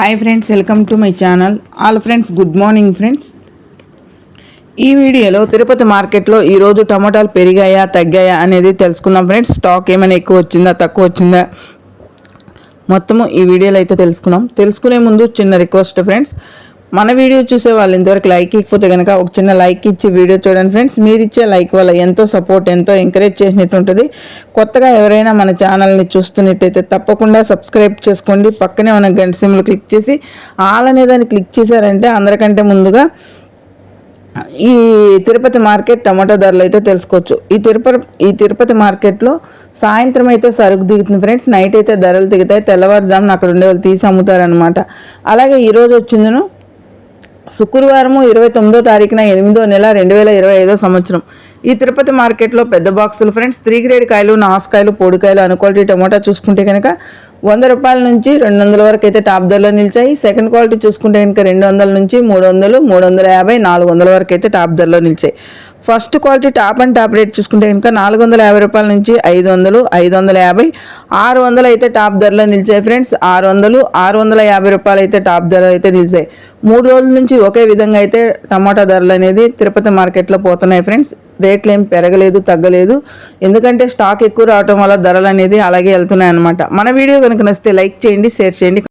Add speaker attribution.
Speaker 1: Hi friends welcome to my channel all friends good morning friends ఈ వీడియోలో తిరుపతి మార్కెట్లో ఈరోజు టమాటాలు పెరిగాయా తగ్గాయా అనేది తెలుసుకుందాం ఫ్రెండ్స్ స్టాక్ ఏమైనా ఎక్కువ వచ్చిందా తక్కువ వచ్చిందా? మొత్తము ఈ వీడియోలో అయితే తెలుసుకున్నాం తెలుసుకునే ముందు చిన్న రిక్వెస్ట్ ఫ్రెండ్స్ మన వీడియో చూసే వాళ్ళు ఇంతవరకు లైక్ ఇకపోతే కనుక ఒక చిన్న లైక్ ఇచ్చి వీడియో చూడండి ఫ్రెండ్స్ మీరు ఇచ్చే లైక్ వల్ల ఎంతో సపోర్ట్ ఎంతో ఎంకరేజ్ చేసినట్టు ఉంటుంది. కొత్తగా ఎవరైనా మన ఛానల్ని చూస్తున్నట్టయితే తప్పకుండా సబ్స్క్రైబ్ చేసుకోండి. పక్కనే ఉన్న గంట సిమ్లు క్లిక్ చేసి ఆల్ అనే దాన్ని క్లిక్ చేశారంటే అందరికంటే ముందుగా ఈ తిరుపతి మార్కెట్ టమాటో ధరలు అయితే తెలుసుకోవచ్చు. ఈ తిరుపతి ఈ తిరుపతి మార్కెట్లో సాయంత్రం అయితే సరుకు దిగుతుంది ఫ్రెండ్స్ నైట్ అయితే ధరలు దిగుతాయి. తెల్లవారుజామున అక్కడ ఉండే వాళ్ళు తీసి అమ్ముతారనమాట అలాగే ఈరోజు వచ్చిందను శుక్రవారము ఇరవై తొమ్మిదో తారీఖున ఎనిమిదో నెల రెండు వేల ఇరవై ఐదో సంవత్సరం. ఈ తిరుపతి మార్కెట్లో పెద్ద బాక్సులు. ఫ్రెండ్స్ త్రీ గ్రేడ్ కాయలు నాసుకాయలు పొడికాయలు అను టమోటా చూసుకుంటే కనుక వంద రూపాయల నుంచి రెండు వందల వరకు అయితే టాప్ ధరలో నిలిచాయి. సెకండ్ క్వాలిటీ చూసుకుంటే కనుక రెండు వందల నుంచి మూడు వందలు మూడు వందల యాభై నాలుగు వందల వరకు అయితే టాప్ ధరలో నిలిచాయి. First quality top and top rate చూసుకుంటే కనుక నాలుగు వందల యాభై రూపాయల నుంచి ఐదు వందలు ఐదు వందల యాభై ఆరు వందలు అయితే టాప్ ధరలో నిలిచాయి ఫ్రెండ్స్. ఆరు వందలు ఆరు వందల యాభై రూపాయలు అయితే టాప్ ధరలు అయితే నిలిచాయి. మూడు రోజుల నుంచి ఒకే విధంగా అయితే టమాటా ధరలు అనేది తిరుపతి మార్కెట్లో పోతున్నాయి ఫ్రెండ్స్. రేట్లు ఏం పెరగలేదు తగ్గలేదు. ఎందుకంటే స్టాక్ ఎక్కువ రావటం వల్ల ధరలు అనేది అలాగే వెళ్తున్నాయి అనమాట మన వీడియో కనుక నచ్చితే లైక్ చేయండి షేర్ చేయండి.